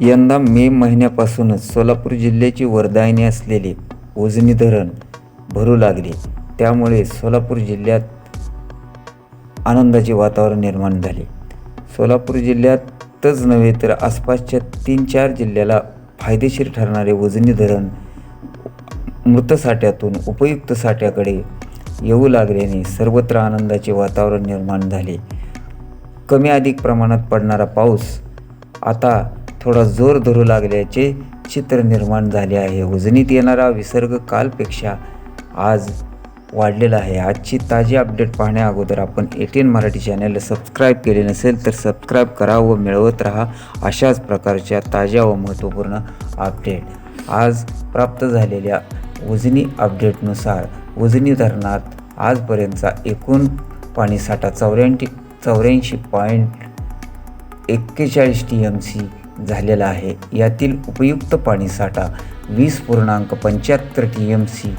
यंदा मे महिन्यापासूनच सोलापूर जिल्ह्याची वरदायनी असलेले उजनी धरण भरू लागले. त्यामुळे सोलापूर जिल्ह्यात आनंदाचे वातावरण निर्माण झाले. सोलापूर जिल्ह्यातच नव्हे तर आसपासच्या तीन चार जिल्ह्याला फायदेशीर ठरणारे उजनी धरण मृत साठ्यातून उपयुक्त साठ्याकडे येऊ लागल्याने सर्वत्र आनंदाचे वातावरण निर्माण झाले. कमी अधिक प्रमाणात पडणारा पाऊस आता थोडा जोर धरू लागल्याचे चित्र निर्माण झाले आहे. उजनीत येणारा विसर्ग कालपेक्षा आज वाढलेला आहे. आजची ताजी अपडेट पाहण्या अगोदर आपण एटीन मराठी चॅनलला सबस्क्राईब केले नसेल तर सबस्क्राईब करा व मिळवत राहा अशाच प्रकारच्या ताज्या व महत्त्वपूर्ण अपडेट आज प्राप्त झालेल्या उजनी अपडेटनुसार उजनी धरणात आजपर्यंतचा एकूण पाणीसाठा चौऱ्याऐंशी चौऱ्याऐंशी पॉईंट एक्केचाळीस टी एम सी झालेला आहे. यातील उपयुक्त पाणीसाठा वीस पूर्णांक पंच्याहत्तर टी एम सी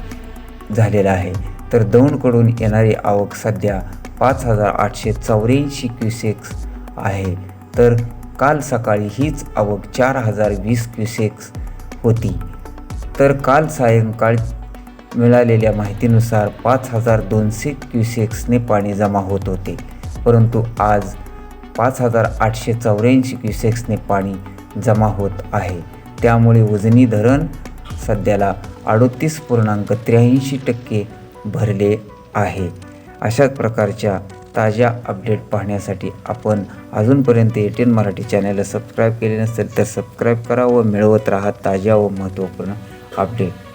झालेला आहे. तर दौंडकडून येणारी आवक सध्या पाच हजार आठशे चौऱ्याऐंशी क्युसेक्स आहे. तर काल सकाळी हीच आवक चार हजार वीस क्युसेक्स होती. तर काल सायंकाळ मिळालेल्या माहितीनुसार पाच हजार दोनशे क्युसेक्सने पाणी जमा होत होते. परंतु आज पाच हजार आठशे चौऱ्याऐंशी क्युसेक्सने पाणी जमा होत आहे. त्यामुळे उजनी धरण सध्याला अडोतीस पूर्णांक त्र्याऐंशी टक्के भरले आहे. अशाच प्रकारच्या ताज्या अपडेट पाहण्यासाठी आपण अजूनपर्यंत एटीएन मराठी चॅनलला सबस्क्राईब केले नसेल तर सबस्क्राईब करा व मिळवत राहा ताज्या व महत्त्वपूर्ण अपडेट.